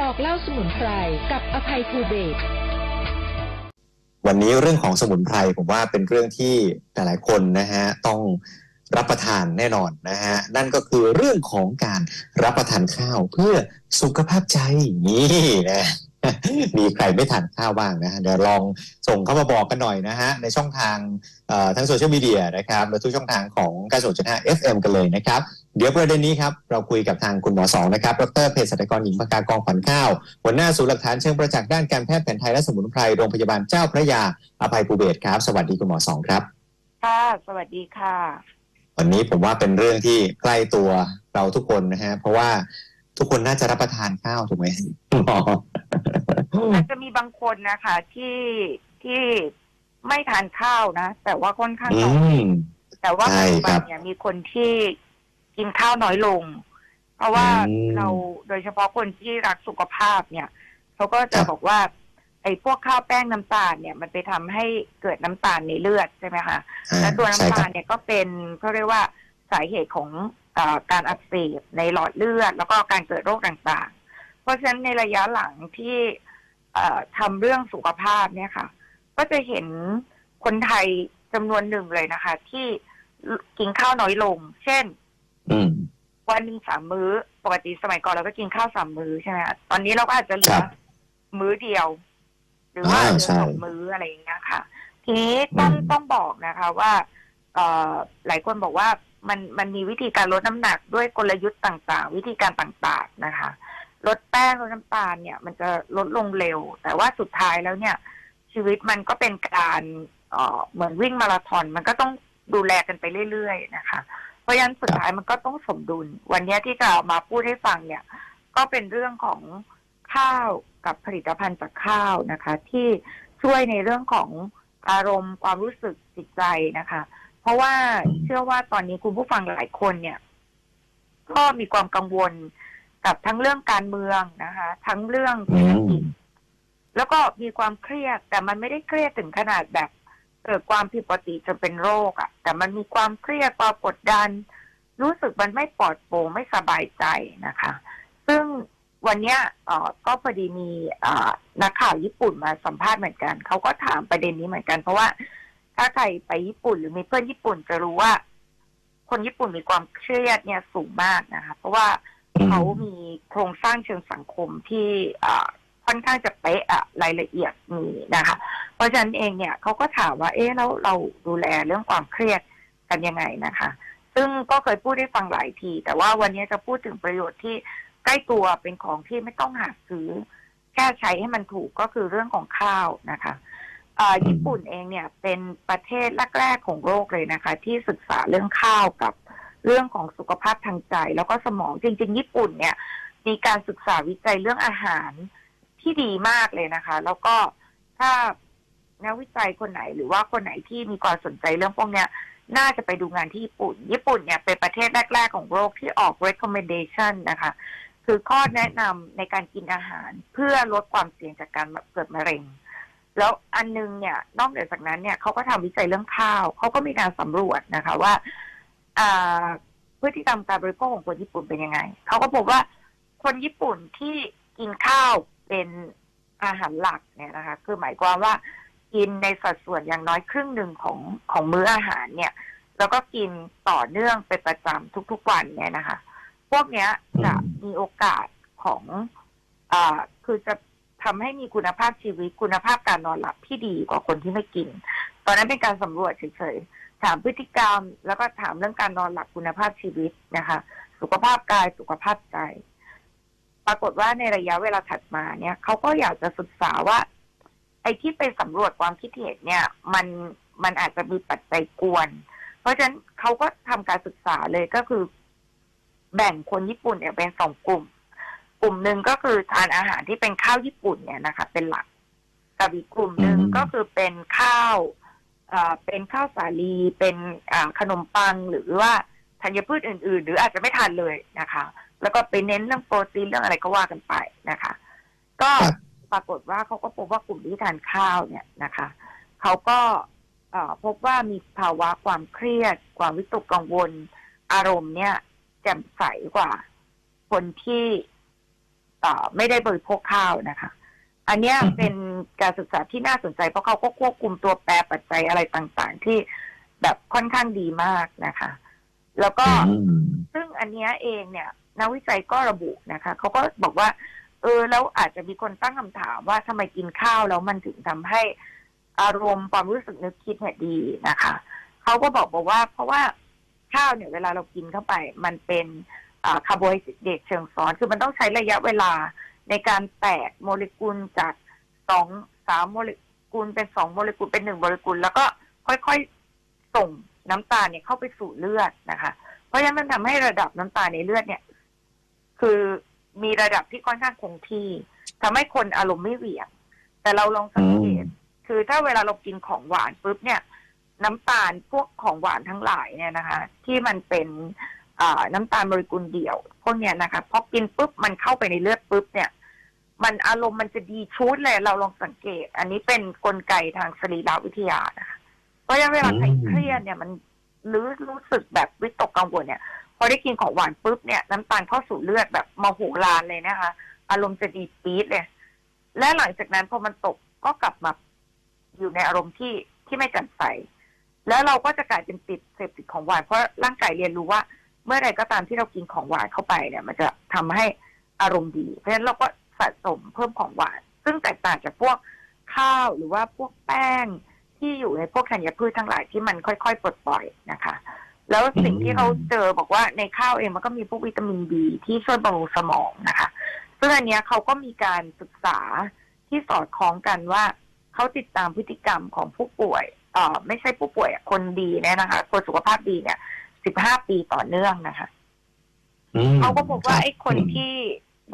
บอกเล่าสมุนไพรกับอภัยภูเบศวันนี้เรื่องของสมุนไพรผมว่าเป็นเรื่องที่หลายๆคนนะฮะต้องรับประทานแน่นอนนะฮะนั่นก็คือเรื่องของการรับประทานข้าวเพื่อสุขภาพใจนี่นะ มีใครไม่ทานข้าวบ้างนะฮะเดี๋ยวลองส่งเข้ามาบอกกันหน่อยนะฮะในช่องทางเอ่อทั้งโซเชียลมีเดียนะครับและทุกช่องทางของการส่งจุดห้า FM กันเลยนะครับ เดี๋ยวประเด็นนี้ครับ เราคุยกับทางคุณหมอสองนะครับ ดรเภสัชกรหญิงปากากองขวัญข้าว หัวหน้าศูนย์หลักฐานเชิงประจักษ์ด้านการแพทย์แผนไทยและสมุนไพรโรงพยาบาลเจ้าพระยาอภัยภูเบศรครับ สวัสดีคุณหมอสองครับ ค่ะ สวัสดีค่ะ วันนี้ผมว่าเป็นเรื่องที่ใกล้ตัวเราทุกคนนะฮะเพราะว่า ทุกคนน่าจะรับประทานข้าวถูกไหมคุณหมออาจจะมีบางคนนะคะที่ที่ไม่ทานข้าวนะ แต่ว่าค่อนข้างอืน้อยม แต่ว่าใช่ปัจจุคบัรันบเนี่ยมีคนที่กินข้าวน้อยลง เพราะว่าอืมเราโดยเฉพาะคนที่รักสุขภาพเนี่ยเขาก็คจะรับ บอกว่า ไอ้พวกข้าวแป้งน้ำตาลเนี่ยมันไปทำให้เกิดน้ำตาลในเลือดใช่ไหมคะ อ่าและตัวใช่น้ำคตารัลบ เนี่ยก็เป็นเขาเรียกว่าสาเหตุของเออ การอักเสบในหลอดเลือด แล้วก็การเกิดโรคต่างๆ เพราะฉะนั้นในระยะหลังที่เอ่อทำเรื่องสุขภาพเนี่ยค่ะ ก็จะเห็นคนไทยจำนวนหนึ่งเลยนะคะ ที่กินข้าวน้อยลง เช่นอืมวันหนึ่งสามมื้อ ปกติสมัยก่อนเราก็กินข้าวสามมื้อใช่ไหมคะตอนนี้เราก็อาจจะเหลืคอรับมื้อเดียว หรือว่าอ่าเหลือใช่สองมื้ออะไรอย่างเงี้ยค่ะ ทีนี้ต้องอืมต้องบอกนะคะ ว่าเอ่อหลายคนบอกว่า มันมันมีวิธีการลดน้ำหนักด้วยกลยุทธ์ต่างๆ วิธีการต่างๆนะคะ ลดแป้งลดน้ำตาลเนี่ย มันจะลดลงเร็ว แต่ว่าสุดท้ายแล้วเนี่ย ชีวิตมันก็เป็นการเอ่อเหมือนวิ่งมาราธอน มันก็ต้องดูแลกันไปเรื่อยๆนะคะ เพราะฉะนั้นสุดท้ายมันก็ต้องสมดุล วันนี้ที่จะเอามาพูดให้ฟังเนี่ย ก็เป็นเรื่องของข้าวกับผลิตภัณฑ์จากข้าวนะคะ ที่ช่วยในเรื่องของอารมณ์ความรู้สึกจิตใจนะคะ เพราะว่าเชื่อว่าตอนนี้คุณผู้ฟังหลายคนเนี่ย ก็มีความกังวลกับทั้งเรื่องการเมืองนะคะ ทั้งเรื่องเศรษฐกิจแล้วก็มีความเครียด แต่มันไม่ได้เครียดถึงขนาดแบบเกิดความผิดปกติจนเป็นโรคอะ่ะ แต่มันมีความเครียดความกดดัน รู้สึกมันไม่ปลอดโปร่งไม่สบายใจนะคะ ซึ่งวันเนี้ยเอ่อก็พอดีมีอ่อนักข่าวญี่ปุ่นมาสัมภาษณ์เหมือนกัน เขาก็ถามประเด็นนี้เหมือนกัน เพราะว่า ถ้าใครไปญี่ปุ่นหรือมีเพื่อนญี่ปุ่นจะรู้ว่า คนญี่ปุ่นมีความเครียดเนี่ยสูงมากนะคะ เพราะว่าเขามีโครงสร้างเชิงสังคมที่ค่อนข้างจะเป๊ะอะรายละเอียดมีนะคะ เพราะฉะนั้นเองเนี่ยเขาก็ถามว่า เอ๊ะแล้วเราดูแลเรื่องความเครียดกันยังไงนะคะ ซึ่งก็เคยพูดให้ฟังหลายที แต่ว่าวันนี้จะพูดถึงประโยชน์ที่ใกล้ตัวเป็นของที่ไม่ต้องหาซื้อ แค่ใช้ให้มันถูกก็คือเรื่องของข้าวนะคะ ญี่ปุ่นเองเนี่ยเป็นประเทศแรกๆของโลกเลยนะคะ ที่ศึกษาเรื่องข้าวกับเรื่องของสุขภาพทางใจ แล้วก็สมองจริง ๆ ญี่ปุ่นเนี่ยมีการศึกษาวิจัยเรื่องอาหารที่ดีมากเลยนะคะ แล้วก็ถ้านักวิจัยคนไหนหรือว่าคนไหนที่มีความสนใจเรื่องพวกเนี้ยน่าจะไปดูงานที่ญี่ปุ่น ญี่ปุ่นเนี่ยเป็นประเทศแรก ๆ ของโลกที่ออก recommendation นะคะ คือข้อแนะนำในการกินอาหารเพื่อลดความเสี่ยงจากการเกิดมะเร็ง แล้วอันนึงเนี่ยนอกเหนือจากนั้นเนี่ยเขาก็ทำวิจัยเรื่องข้าวเขาก็มีการสำรวจนะคะว่าอพฤติกรรมการบริโภคของคนญี่ปุ่นเป็นยังไงเขาก็พบว่าคนญี่ปุ่นที่กินข้าวเป็นอาหารหลักเนี่ยนะคะ คือหมายความว่ากินในสัดส่วนอย่างน้อยครึ่งหนึ่งของของมื้ออาหารเนี่ย แล้วก็กินต่อเนื่องเป็นประจำทุกๆวันเนี่ยนะคะ พวกเนี้ยจะมีโอกาสของอ่าคือจะ ทำให้มีคุณภาพชีวิตคุณภาพการนอนหลับที่ดีกว่าคนที่ไม่กิน ตอนนั้นเป็นการสำรวจเฉยๆ ถามพฤติกรรม แล้วก็ถามเรื่องการนอนหลับคุณภาพชีวิตนะคะ สุขภาพกายสุขภาพใจ ปรากฏว่าในระยะเวลาถัดมาเนี่ยเขาก็อยากจะศึกษาว่า ไอ้ที่ไปสำรวจความคิดเห็นเนี่ย มันมันอาจจะมีปัจจัยกวน เพราะฉะนั้นเขาก็ทำการศึกษาเลยก็คือ แบ่งคนญี่ปุ่นเนี่ยเป็นสองกลุ่ม กลุ่มหนึ่งก็คือทานอาหารที่เป็นข้าวญี่ปุ่นเนี่ยนะคะ เป็นหลักกับอีกกลุ่มหนึ่งอืมก็คือเป็นข้าวเอ่อเป็นข้าวสาลีเป็นอ่าขนมปังหรือว่าธัญพืชอื่น ๆ หรืออาจจะไม่ทานเลยนะคะ แล้วก็ไปเน้นเรื่องโปรตีนเรื่องอะไรก็ว่ากันไปนะคะ ก็ครับปรากฏว่าเขาก็พบว่ากลุ่มที่ทานข้าวเนี่ยนะคะเขาก็เอ่อพบว่ามีภาวะความเครียด ความวิตกกังวล อารมณ์เนี่ยแจ่มใสกว่า คนที่เอ่อ ไม่ได้บริโภคข้าวนะคะ อันเนี้ยอืมเป็นการศึกษาที่น่าสนใจ เพราะเขาก็ควบคุมตัวแปรปัจจัยอะไรต่างๆ ที่แบบค่อนข้างดีมากนะคะ แล้วก็อืมซึ่งอันเนี้ยเองเนี่ยนักวิจัยก็ระบุนะคะเขาก็บอกว่า เออแล้วอาจจะมีคนตั้งคำถามว่าทำไมกินข้าวแล้วมันถึงทำให้อารมณ์ความรู้สึกนึกคิดเนี่ยดีนะคะเขาก็บอกบอกว่า เพราะว่าข้าวเนี่ยเวลาเรากินเข้าไป มันเป็น คาร์โบไฮเดรตเชิงซ้อน คือมันต้องใช้ระยะเวลาในการแตกโมเลกุลจากสองสามโมเลกุลเป็นสองโมเลกุลเป็นหนึ่งโมเลกุล แล้วก็ค่อยๆส่งน้ำตาลเนี่ยเข้าไปสู่เลือดนะคะ เพราะฉะนั้นมันทำให้ระดับน้ำตาลในเลือดเนี่ย คือมีระดับที่ค่อนข้างคงที่ทำให้คนอารมณ์ไม่เหวี่ยง แต่เราลองสังเกต คือถ้าเวลาเรากินของหวานปุ๊บเนี่ย น้ำตาลพวกของหวานทั้งหลายเนี่ยนะคะ ที่มันเป็น น้ำตาลโมเลกุลเดี่ยว พวกเนี้ยนะคะพอกินปุ๊บมันเข้าไปในเลือดปุ๊บเนี่ย มันอารมณ์มันจะดีชูดเลยเราลองสังเกต อันนี้เป็นนกลไกทางสรีรวิทยานะคะเพราะฉะนั้นเวลาใครเครียดเนี่ยมันหรือรู้สึกแบบวิตกกังวลเนี่ย พอได้กินของหวานปุ๊บเนี่ยน้ำตาลเข้าสู่เลือดแบบมโหฬารเลยนะคะ อารมณ์จะดีปี๊ดเลย และหลังจากนั้นพอมันตกก็กลับมาอยู่ในอารมณ์ที่ที่ไม่แจ่มใสแล้วเราก็จะกลายเป็นติดเสพติดของหวานเพราะร่างกายเรียนรู้ว่า เมื่อใดก็ตามที่เรากินของหวานเข้าไปเนี่ย มันจะทำให้อารมณ์ดี เพราะฉะนั้นเราก็สะสมเพิ่มของหวาน ซึ่งแตกต่างจากพวกข้าวหรือว่าพวกแป้งที่อยู่ในพวกธัญพืชทั้งหลายที่มันค่อยๆปลดปล่อยนะคะ แล้วสิ่งที่เขาเจอบอกว่าในข้าวเองมันก็มีพวกวิตามินบีที่ช่วยบำรุงสมองนะคะซึ่งอันนี้เขาก็มีการศึกษาที่สอดคล้องกันว่าเขาติดตามพฤติกรรมของผู้ป่วยเอ่อไม่ใช่ผู้ป่วยคนดีเนี่ยนะคะคนสุขภาพดีเนี่ย 15ปีต่อเนื่องนะคะอืมเขาก็บอกว่ารับไอ้คนที่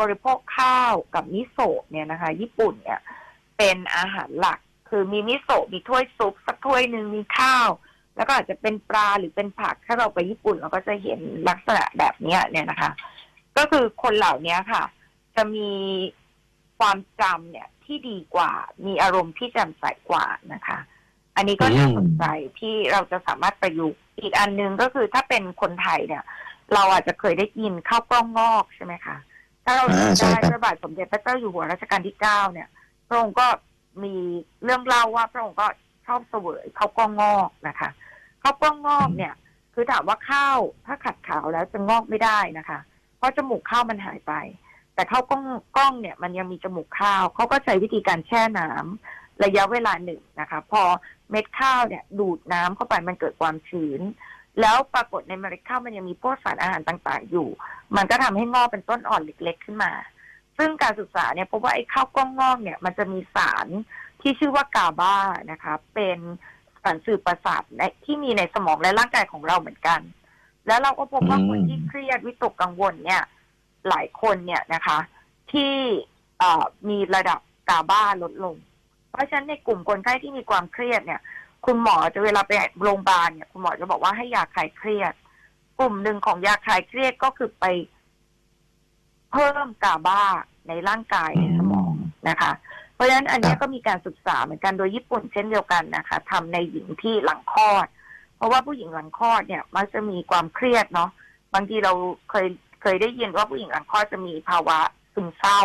บริโภคข้าวกับมิโซะเนี่ยนะคะ ญี่ปุ่นเนี่ย เป็นอาหารหลัก คือมีมิโซะมีถ้วยซุปสักถ้วยหนึ่งมีข้าว แล้วก็อาจจะเป็นปลาหรือเป็นผักถ้าเราไปญี่ปุ่นเราก็จะเห็นลักษณะแบบเนี้ยเนี่ยนะคะ ก็คือคนเหล่านี้ค่ะ จะมีความจำเนี่ยที่ดีกว่า มีอารมณ์ที่แจ่มใสกว่านะคะ อันนี้ก็น่าสนใจที่เราจะสามารถประยุกต์อีกอันหนึ่งก็คือถ้าเป็นคนไทยเนี่ย เราอาจจะเคยได้ยินข้าวกล้องงอกใช่ไหมคะถ้าเราอ่าจำใช่ได้ครับพระบาทสมเด็จพระเจ้าอยู่หัวรัชกาลที่เก้าเนี่ย พระองค์ก็มีเรื่องเล่าว่าพระองค์ก็ชอบเสวยข้าวกล้องงอกนะคะข้าวกล้องงอกเนี่ย คือถามว่าข้าวถ้าขัดขาวแล้วจะงอกไม่ได้นะคะ เพราะจมูกข้าวมันหายไป แต่ข้าวกล้องกล้องเนี่ยมันยังมีจมูกข้าวเขาก็ใช้วิธีการแช่น้ำระยะเวลาหนึ่งนะคะ พอ เม็ดข้าวเนี่ยดูดน้ำเข้าไปมันเกิดความชื้น แล้วปรากฏในเมล็ดข้าวมันยังมีพวกสารอาหารต่างๆ อยู่ มันก็ทำให้งอกเป็นต้นอ่อนเล็ก ๆ ขึ้นมา ซึ่งการศึกษาเนี่ยพบว่าไอ้ข้าวกล้องงอกเนี่ยมันจะมีสารที่ชื่อว่ากาบานะคะเป็นสารสื่อประสาทในที่มีในสมองและร่างกายของเราเหมือนกัน แล้วเราก็พบว่าคนที่เครียดวิตกกังวลเนี่ย หลายคนเนี่ยนะคะ ที่มีระดับกาบาลดลง เพราะฉะนั้นในกลุ่มคนไข้ที่มีความเครียดเนี่ย คุณหมอจะเวลาไปโรงพยาบาลเนี่ยคุณหมอจะบอกว่าให้ยาคลายเครียด กลุ่มหนึ่งของยาคลายเครียดก็คือไป เพิ่มกาบาในร่างกายในสมองนะคะ เพราะฉะนั้นอันนี้ก็มีการศึกษาเหมือนกันโดยญี่ปุ่นเช่นเดียวกันนะคะทำในหญิงที่หลังคลอด เพราะว่าผู้หญิงหลังคลอดเนี่ย มักจะมีความเครียดเนาะบางทีเราเคยเคยได้ยินว่าผู้หญิงหลังคลอดจะมีภาวะซึมเศร้า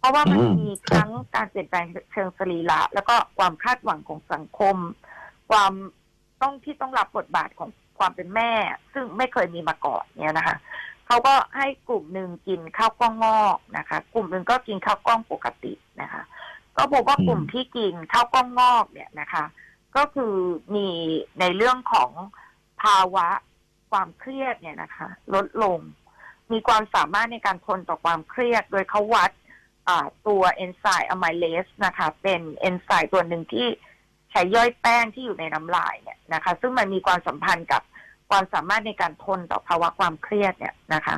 เพราะว่ามันอืมมีทั้งการเปลี่ยนแปลงเชิงสรีระ แล้วก็ความคาดหวังของสังคม ความต้องที่ต้องรับบทบาทของความเป็นแม่ ซึ่งไม่เคยมีมาก่อนเนี่ยนะคะเขาก็ให้กลุ่มหนึ่งกินข้าวกล้องงอกนะคะ กลุ่มหนึ่งก็กินข้าวกล้องปกตินะคะ ก็พบว่ากลุ่มที่กินข้าวกล้องงอกเนี่ยนะคะ ก็คือมีในเรื่องของภาวะความเครียดเนี่ยนะคะ ลดลง มีความสามารถในการทนต่อความเครียด โดยเขาวัดอ่า ตัวเอนไซม์อะไมเลสนะคะ เป็นเอนไซม์ตัวหนึ่งที่ใช้ย่อยแป้งที่อยู่ในน้ำลายเนี่ยนะคะ ซึ่งมันมีความสัมพันธ์กับความสามารถในการทนต่อภาวะความเครียดเนี่ยนะคะ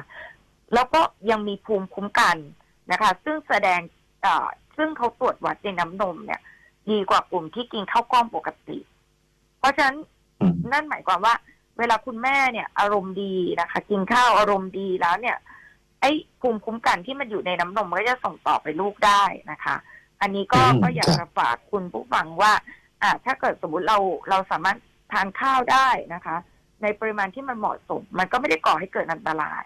แล้วก็ยังมีภูมิคุ้มกันนะคะ ซึ่งแสดงอ่าซึ่งเขาตรวจวัดในน้ำนมเนี่ย ดีกว่ากลุ่มที่กินข้าวกล้องปกติ เพราะฉะนั้นอืมนั่นหมายความว่า เวลาคุณแม่เนี่ย อารมณ์ดีนะคะ กินข้าวอารมณ์ดีแล้วเนี่ย ไอ้ภูมิคุ้มกันที่มันอยู่ในน้ำนมมันก็จะส่งต่อไปลูกได้นะคะ อันนี้ก็อืมก็อยากครับจะฝากคุณผู้ฟังว่าอ่าถ้าเกิดสมมติเราเราสามารถทานข้าวได้นะคะ ในปริมาณที่มันเหมาะสม มันก็ไม่ได้ก่อให้เกิดอันตราย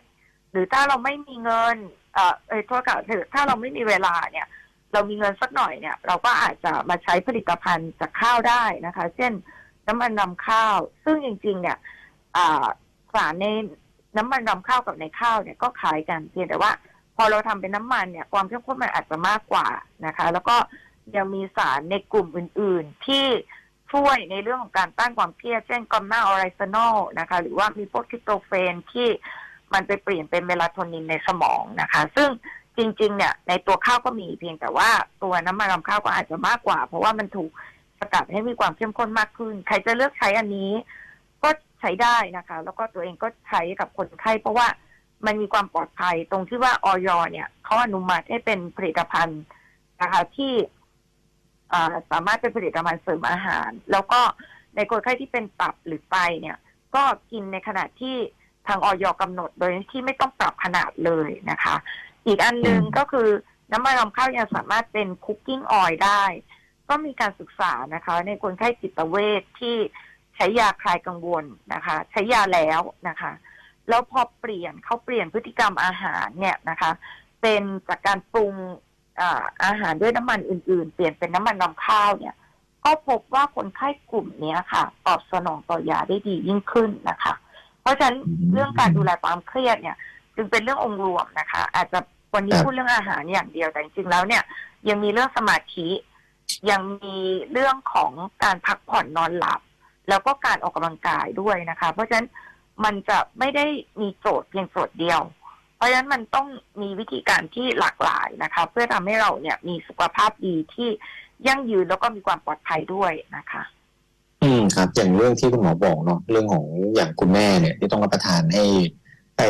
หรือถ้าเราไม่มีเงิน เอ่อเอยโทษค่ะคือถ้าเราไม่มีเวลาเนี่ย เรามีเงินสักหน่อยเนี่ย เราก็อาจจะมาใช้ผลิตภัณฑ์จากข้าวได้นะคะ เช่นน้ำมันนำข้าว ซึ่งจริง ๆ เนี่ยอ่าสารใน น้ำมันนำข้าวกับในข้าวเนี่ยก็ขายกันเพียงแต่ว่า พอเราทำเป็นน้ำมันเนี่ยความเข้มข้นมันอาจจะมากกว่านะคะ แล้วก็ยังมีสารในกลุ่มอื่น ๆ ที่ช่วยในเรื่องของการต้านความเครียดเช่นกอมนาออไรซานอลนะคะ หรือว่ามีพวกทิโตเฟนที่มันไปเปลี่ยนเป็นเมลาโทนินในสมองนะคะ ซึ่งจริง ๆ เนี่ย ในตัวข้าวก็มีเพียงแต่ว่าตัวน้ำมันรำข้าวก็อาจจะมากกว่า เพราะว่ามันถูกสกัดให้มีความเข้มข้นมากขึ้น ใครจะเลือกใช้อันนี้ ช้ได้นะคะ แล้วก็ตัวเองก็ใช้กับคนไข้เพราะว่ามันมีความปลอดภัยตรงที่ว่าออยเนี่ยเขาอนุมัติให้เป็นผลิตภัณฑ์นะคะที่อ่าสามารถเป็นผลิตภัณฑ์เสริมอาหาร แล้วก็ในคนไข้ที่เป็นตับหรือไตเนี่ย ก็กินในขณะที่ทางออยกำหนดโดยที่ไม่ต้องปรับขนาดเลยนะคะ อีกอันหนึ่งอืมก็คือน้ำมันรำข้าวยังสามารถเป็นคุกกิ้งออยล์ได้ ก็มีการศึกษานะคะ ในคนไข้จิตเวชที่ ใช้ยาคลายกังวลนะคะ ใช้ยาแล้วนะคะ แล้วพอเปลี่ยนเขาเปลี่ยนพฤติกรรมอาหารเนี่ยนะคะ เป็นจากการปรุงอ่าอาหารด้วยน้ำมันอื่น ๆ เปลี่ยนเป็นน้ำมันนำข้าวเนี่ย ก็พบว่าคนไข้กลุ่มเนี้ยค่ะ ตอบสนองต่อยาได้ดียิ่งขึ้นนะคะ เพราะฉะนั้นอืมเรื่องการดูแลความเครียดเนี่ย จึงเป็นเรื่ององค์รวมนะคะ อาจจะวันนี้ครับพูดเรื่องอาหารอย่างเดียวแต่จริงๆแล้วเนี่ย ยังมีเรื่องสมาธิยังมีเรื่องของการพักผ่อนนอนหลับ แล้วก็การออกกำลังกายด้วยนะคะ เพราะฉะนั้นมันจะไม่ได้มีโจทย์เพียงโจทย์เดียว เพราะฉะนั้นมันต้องมีวิธีการที่หลากหลายนะคะ เพื่อทำให้เราเนี่ยมีสุขภาพดีที่ยั่งยืนแล้วก็มีความปลอดภัยด้วยนะคะ อืมครับ อย่างเรื่องที่คุณหมอบอกเนาะเรื่องของอย่างคุณแม่เนี่ยที่ต้องรับประทานให้ ให้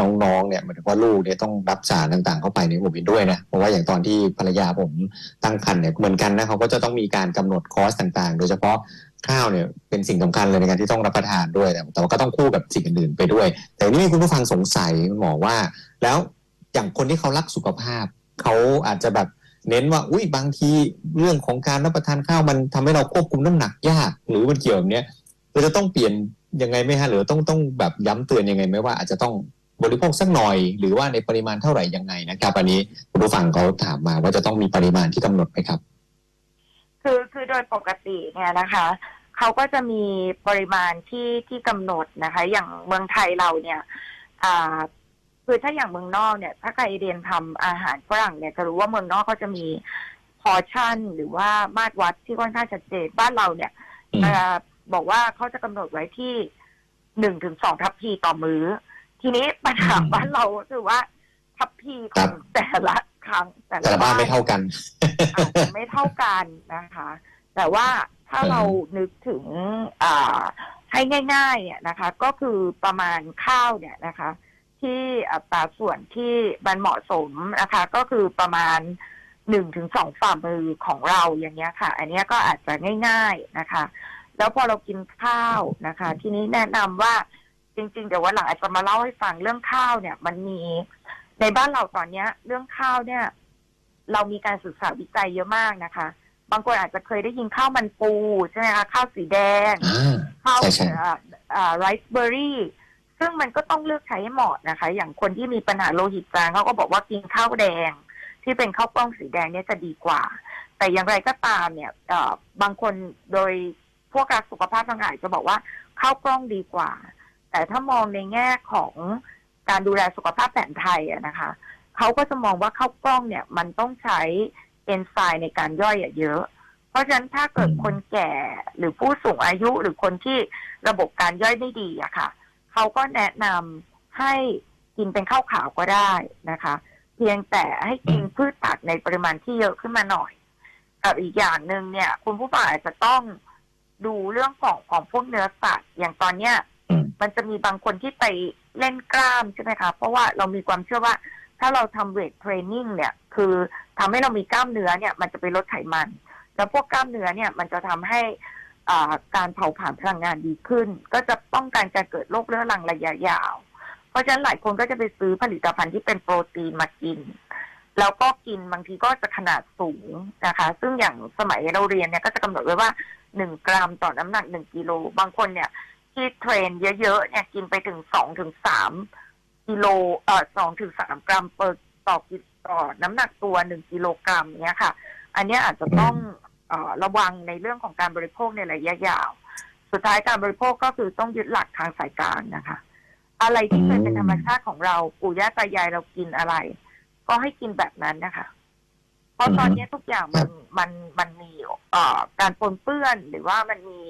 น้องๆเนี่ยหมายถึงว่าลูกเนี่ยต้องรับสารต่างๆ เข้าไปเนี่ยผมเห็นด้วยนะเพราะว่าอย่างตอนที่ภรรยาผมตั้งครรภ์เนี่ยเหมือนกันนะเขาก็จะต้องมีการกำหนดคอร์สต่างๆ โดยเฉพาะข้าวเนี่ยเป็นสิ่งสำคัญเลยในการที่ต้องรับประทานด้วยแต่ว่าก็ต้องคู่กับสิ่งอื่นๆไปด้วย แต่นี่คุณผู้ฟังสงสัยคุณหมอว่า แล้วอย่างคนที่เขารักสุขภาพเขาอาจจะแบบเน้นว่าอุ้ยบางทีเรื่องของการรับประทานข้าวมันทำให้เราควบคุมน้ำหนักยาก หรือมันเกี่ยวแบบเนี้ยเราจะต้องเปลี่ยน ยังไงไหมฮะหรือต้องต้องแบบย้ำเตือนยังไงไหมว่าอาจจะต้องบริโภคสักหน่อย หรือว่าในปริมาณเท่าไหร่ยังไงนะครับ อันนี้คุณผู้ฟังเขาถามมาว่าจะต้องมีปริมาณที่กำหนดไหมครับ คือคือโดยปกติเนี่ยนะคะเขาก็จะมีปริมาณที่ที่กำหนดนะคะ อย่างเมืองไทยเราเนี่ยอ่าคือถ้าอย่างเมืองนอกเนี่ย ถ้าใครเรียนทำอาหารฝรั่งเนี่ยจะรู้ว่าเมืองนอกเขาจะมีพอชั่น หรือว่ามาตรวัดที่ค่อนข้างชัดเจนบ้านเราเนี่ยอืมเอ่อ บอกว่าเขาจะกำหนดไว้ที่หนึ่งถึงสองทัพพีต่อมื้อ ทีนี้ปัญหาบ้านเราก็คือว่า ทัพพีของแต่ละครั้งแต่แต่ละบ้านไม่เท่ากันอาจจะไม่เท่ากันนะคะ แต่ว่าถ้าอืมเรานึกถึงอ่าให้ง่ายๆเนี่ยนะคะ ก็คือประมาณข้าวเนี่ยนะคะ ที่อัตราส่วนที่มันเหมาะสมนะคะ ก็คือประมาณหนึ่งถึงสองฝ่ามือของเราอย่างเงี้ยค่ะ อันเนี้ยก็อาจจะง่าย ๆนะคะ แล้วพอเรากินข้าวนะคะ ทีนี้แนะนำว่าจริง ๆ เดี๋ยววันหลังอาจจะมาเล่าให้ฟังเรื่องข้าวเนี่ย มันมีในบ้านเราตอนเนี้ย เรื่องข้าวเนี่ย เรามีการศึกษาวิจัยเยอะมากนะคะ บางคนอาจจะเคยได้ยินข้าวมันปูใช่ไหมคะข้าวสีแดงอ่าข้าวใช่ใช่ไรซ์เบอร์รี่ซึ่งมันก็ต้องเลือกใช้ให้เหมาะนะคะ อย่างคนที่มีปัญหาโลหิตจางเขาก็บอกว่ากินข้าวแดง ที่เป็นข้าวกล้องสีแดงเนี่ยจะดีกว่า แต่อย่างไรก็ตามเนี่ยเอ่อบางคนโดย พวกรักสุขภาพทางกายจะบอกว่าข้าวกล้องดีกว่า แต่ถ้ามองในแง่ของการดูแลสุขภาพแผนไทยอะนะคะเขาก็จะมองว่าข้าวกล้องเนี่ย มันต้องใช้เอนไซม์ในการย่อยอะเยอะ เพราะฉะนั้นถ้าเกิดคนแก่หรือผู้สูงอายุหรือคนที่ระบบการย่อยไม่ดีอะค่ะเขาก็แนะนำให้กินเป็นข้าวขาวก็ได้นะคะ เพียงแต่ให้กินพืชผักในปริมาณที่เยอะขึ้นมาหน่อย กับอีกอย่างหนึ่งเนี่ย คุณผู้ฟังอาจจะต้อง ดูเรื่องของของพวกเนื้อสัตว์อย่างตอนเนี้ยอืมมันจะมีบางคนที่ไปเล่นกล้ามใช่ไหมคะเพราะว่าเรามีความเชื่อว่า ถ้าเราทำเวทเทรนนิ่งเนี่ย คือทำให้เรามีกล้ามเนื้อเนี่ย มันจะไปลดไขมัน แล้วพวกกล้ามเนื้อเนี่ยมันจะทำให้อ่าการเผาผลาญพลังงานดีขึ้น ก็จะป้องกันการเกิดโรคเรื้อรังระยะยาว เพราะฉะนั้นหลายคนก็จะไปซื้อผลิตภัณฑ์ที่เป็นโปรตีนมากิน แล้วก็กินบางทีก็จะขนาดสูงนะคะ ซึ่งอย่างสมัยเราเรียนเนี่ยก็จะกำหนดไว้ว่า หนึ่งกรัมต่อน้ำหนักหนึ่งกิโล บางคนเนี่ยที่เทรนเยอะๆเนี่ยกินไปถึงสองถึงสามกิโลเอ่อสองถึงสามกรัมเปอร์ต่อกิต่อน้ำหนักตัวหนึ่งกิโลกรัมเนี้ยค่ะ อันนี้อาจจะต้องเออระวังในเรื่องของการบริโภคในระยะยาว สุดท้ายการบริโภคก็คือต้องยึดหลักทางสายกลางนะคะ อะไรที่เคยเป็นธรรมชาติของเราปู่ย่าตายายเรากินอะไร ก็ให้กินแบบนั้นนะคะ เพราะตอนนี้ทุกอย่างมันมันมันมีเอ่อการปนเปื้อนหรือว่ามันมี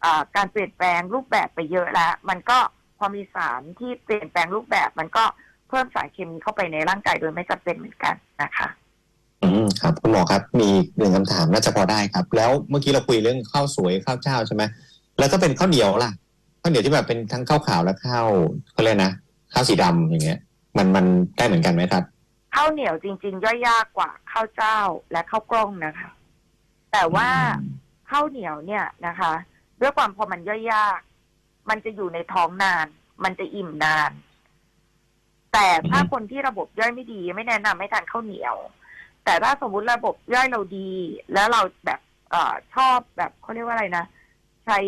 เอ่อการเปลี่ยนแปลงรูปแบบไปเยอะแล้ว มันก็พอมีสารที่เปลี่ยนแปลงรูปแบบ มันก็เพิ่มสารเคมีเข้าไปในร่างกายโดยไม่จำเป็นเหมือนกันนะคะ อืมครับ คุณหมอครับ มีหนึ่งคำถามน่าจะพอได้ครับ แล้วเมื่อกี้เราคุยเรื่องข้าวสวยข้าวเจ้าใช่ไหมแล้วก็เป็นข้าวเหนียวล่ะข้าวเหนียวที่แบบเป็นทั้งข้าวขาวและข้าวเขาเรียกนะข้าวสีดำอย่างเงี้ย มันมันได้เหมือนกันไหมครับ ข้าวเหนียวจริง ๆ ย่อยยากกว่าข้าวเจ้าและข้าวกล้องนะคะ แต่ว่าข้าวเหนียวเนี่ยนะคะ ด้วยความพอมันย่อยยาก มันจะอยู่ในท้องนาน มันจะอิ่มนาน แต่ถ้าคนที่ระบบย่อยไม่ดี ไม่แนะนำให้ทานข้าวเหนียว แต่ถ้าสมมุติระบบย่อยเราดี แล้วเราแบบเออชอบแบบเขาเรียกว่าอะไรนะใช้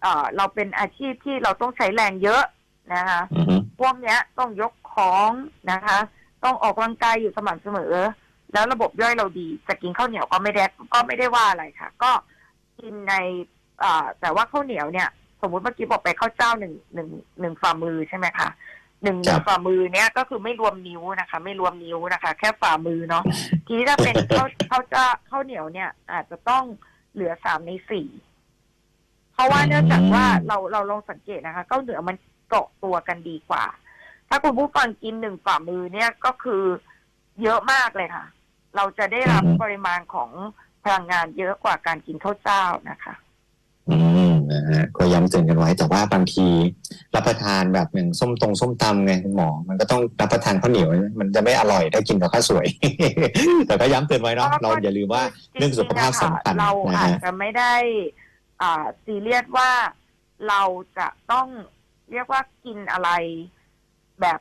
เออเราเป็นอาชีพที่เราต้องใช้แรงเยอะนะคะอือฮึพวกเนี้ยต้องยกของนะคะ ต้องออกกำลังกายอยู่สม่ำเสมอ แล้วระบบย่อยเราดีจะกินข้าวเหนียวก็ไม่ได้ก็ไม่ได้ว่าอะไรค่ะ ก็กินในเอ่อแต่ว่าข้าวเหนียวเนี่ย สมมุติเมื่อกี้บอกไปข้าวเจ้าหนึ่งหนึ่งหนึ่งฝ่ามือใช่ไหมคะหนึ่งหนึ่งฝ่ามือเนี้ยก็คือไม่รวมนิ้วนะคะ ไม่รวมนิ้วนะคะ แค่ฝ่ามือเนาะทีนี้ถ้าเป็นข้าวข้าวเจ้าข้าวเหนียวเนี่ย อาจจะต้องเหลือสามในสี่เพราะว่าเนื่องจากว่าเราเราลองสังเกตนะคะข้าวเหนียวมันเกาะตัวกันดีกว่า ถ้าคุณผู้ฟังกินหนึ่งฝ่ามือเนี่ยก็คือเยอะมากเลยค่ะ เราจะได้รับปริมาณของพลังงานเยอะกว่าการกินข้าวเจ้านะคะ อืมนะฮะก็ย้ำเตือนกันไว้แต่ว่าบางที รับประทานแบบอย่างส้มตรงส้มตำไงคุณหมอ มันก็ต้องรับประทานข้าวเหนียวมันจะไม่อร่อยถ้ากินกับข้าวสวย แต่ก็ย้ำเตือนไว้เนาะเราอย่าลืมว่าเรื่องสุขภาพสำคัญเรานะอาจฮะจะไม่ได้อ่าซีเรียสว่าเราจะต้องเรียกว่ากินอะไร แบบ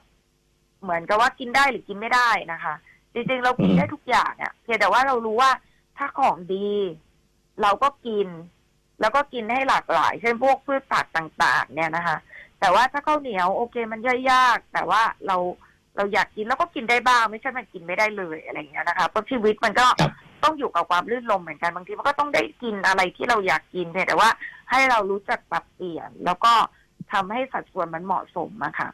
เหมือนกับว่ากินได้หรือกินไม่ได้นะคะ จริงๆเรากินได้ทุกอย่างเนี่ยเพียงแต่ว่าเรารู้ว่าถ้าของดี เราก็กิน แล้วก็กินให้หลากหลาย เช่นพวกพืชผักต่าง ๆ เนี่ยนะคะ แต่ว่าถ้าข้าวเหนียวโอเคมันย่อยยาก แต่ว่าเราเราอยากกินแล้วก็กินได้บ้างไม่ใช่มันกินไม่ได้เลยอะไรอย่างเงี้ยนะคะเพราะชีวิตมันก็ครับต้องอยู่กับความลื่นลมเหมือนกันบางทีมันก็ต้องได้กินอะไรที่เราอยากกินเพียงแต่ว่าให้เรารู้จักปรับเปลี่ยน แล้วก็ทำให้สัดส่วนมันเหมาะสมอะค่ะ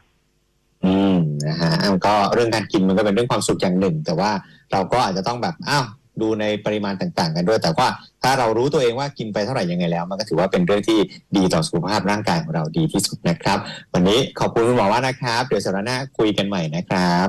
อืมนะฮะอ้าวก็เรื่องการกินมันก็เป็นเรื่องความสุขอย่างหนึ่ง แต่ว่าเราก็อาจจะต้องแบบอ้าวดูในปริมาณต่าง ๆ กันด้วย แต่ว่าถ้าเรารู้ตัวเองว่ากินไปเท่าไหร่ยังไงแล้ว มันก็ถือว่าเป็นเรื่องที่ดีต่อสุขภาพร่างกายของเราดีที่สุดนะครับ วันนี้ขอบคุณคุณหมอว่านะครับ เดี๋ยวสัปดาห์หน้าคุยกันใหม่นะครับ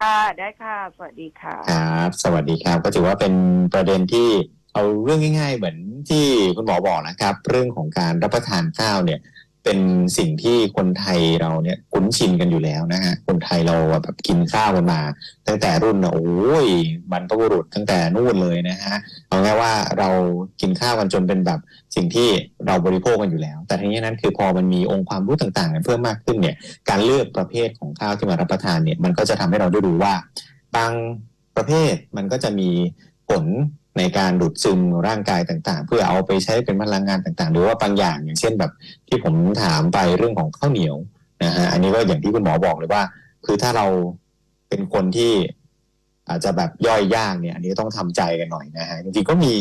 ค่ะได้ค่ะ สวัสดีค่ะครับ สวัสดีครับ ก็ถือว่าเป็นประเด็นที่เอาเรื่องง่าย ๆ เหมือนที่คุณหมอบอกนะครับ เรื่องของการรับประทานข้าวเนี่ย เป็นสิ่งที่คนไทยเราเนี่ยคุ้นชินกันอยู่แล้วนะฮะคนไทยเราแบบกินข้าวกันมา ตั้งแต่รุ่นนะโอ้ยบรรพบุรุษตั้งแต่นู่นเลยนะฮะเอาง่ายว่าเรากินข้าวกันจนเป็นแบบสิ่งที่เราบริโภคกันอยู่แล้ว แต่ทีนี้นั้นคือพอมันมีองค์ความรู้ต่างๆกันเพิ่มมากขึ้นเนี่ย การเลือกประเภทของข้าวที่มารับประทานเนี่ยมันก็จะทำให้เราได้รู้ว่า บางประเภทมันก็จะมีผล ในการดูดซึมร่างกายต่างๆ เพื่อเอาไปใช้เป็นพลังงานต่างๆ หรือว่าบางอย่างอย่างเช่นแบบที่ผมถามไปเรื่องของข้าวเหนียวนะฮะอันนี้ก็อย่างที่คุณหมอบอกเลยว่า คือถ้าเราเป็นคนที่อาจจะแบบย่อยยากเนี่ย อันนี้ต้องทำใจกันหน่อยนะฮะจริงๆก็มี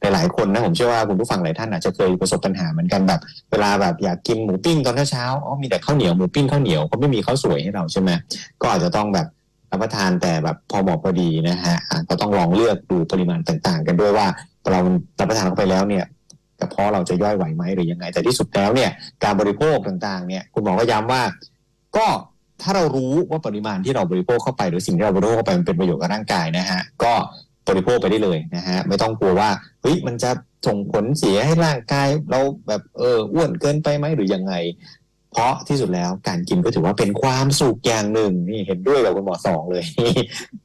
หลายๆคนนะผมเชื่อว่าคุณผู้ฟังหลายท่านอาจจะเคยประสบปัญหาเหมือนกันแบบ เวลาแบบอยากกินหมูปิ้งตอนเช้าๆอ๋อมีแต่ข้าวเหนียวหมูปิ้งข้าวเหนียวเขาไม่มีข้าวสวยให้เราใช่ไหมก็อาจจะต้องแบบ รับประทานแต่แบบพอเหมาะพอดีนะฮะก็ต้องลองเลือกดูปริมาณต่างๆ กันด้วยว่าเรารับประทานเข้าไปแล้วเนี่ยกระเพาะเราจะย่อยไหวไหมหรือยังไง แต่ที่สุดแล้วเนี่ยการบริโภคต่างๆเนี่ยคุณหมอก็ย้ำว่า ก็ถ้าเรารู้ว่าปริมาณที่เราบริโภคเข้าไป หรือสิ่งที่เราบริโภคเข้าไปมันเป็นประโยชน์กับร่างกายนะฮะก็บริโภคไปได้เลยนะฮะไม่ต้องกลัวว่าเฮ้ยมันจะส่งผลเสียให้ร่างกายเราแบบเอออ้วนเกินไปไหมหรือยังไง เพราะที่สุดแล้วการกินก็ถือว่าเป็นความสุขอย่างหนึ่งนี่เห็นด้วยกับคุณหมอสองเลย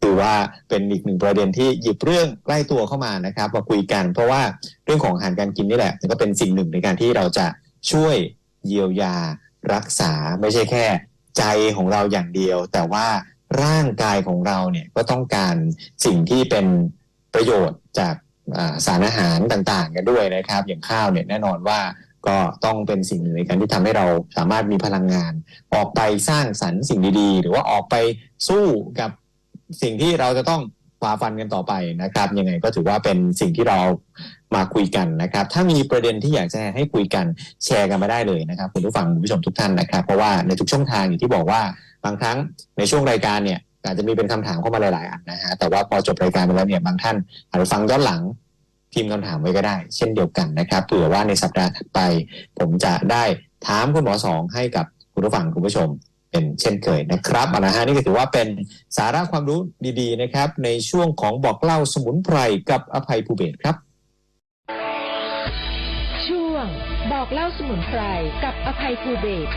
ถือว่าเป็นอีกหนึ่งประเด็นที่หยิบเรื่องใกล้ตัวเข้ามานะครับมาคุยกัน เพราะว่าเรื่องของอาหารการกินนี่แหละก็เป็นสิ่งหนึ่งในการที่เราจะช่วยเยียวยารักษาไม่ใช่แค่ ใจของเราอย่างเดียว แต่ว่าร่างกายของเราเนี่ยก็ต้องการสิ่งที่เป็นประโยชน์จากสารอาหารต่างๆ กันด้วยนะครับ อย่างข้าวเนี่ยแน่นอนว่า ก็ต้องเป็นสิ่งหนึ่งในการที่ทำให้เราสามารถมีพลังงาน ออกไปสร้างสรรค์สิ่งดีๆ หรือว่าออกไปสู้กับสิ่งที่เราจะต้องฝ่าฟันกันต่อไปนะครับ ยังไงก็ถือว่าเป็นสิ่งที่เรามาคุยกันนะครับ ถ้ามีประเด็นที่อยากจะให้คุยกันแชร์กันมาได้เลยนะครับคุณผู้ฟังคุณผู้ชมทุกท่านนะครับ เพราะว่าในทุกช่องทางอย่างที่บอกว่าบางครั้งในช่วงรายการเนี่ยอาจจะมีเป็นคำถามเข้ามาหลายๆอันนะฮะแต่ว่าพอจบรายการไปแล้วเนี่ยบางท่านอาจจะฟังย้อนหลัง พิมพ์คำถามไว้ก็ได้ เช่นเดียวกันนะครับเผื่อว่าในสัปดาห์ถัดไป ผมจะได้ถามคุณหมอสองให้กับคุณผู้ฟังคุณผู้ชมเป็นเช่นเคยนะครับเอาละฮะนี่ก็ถือว่าเป็นสาระความรู้ดีๆนะครับ ในช่วงของบอกเล่าสมุนไพรกับอภัยภูเบศครับ ช่วงบอกเล่าสมุนไพรกับอภัยภูเบศ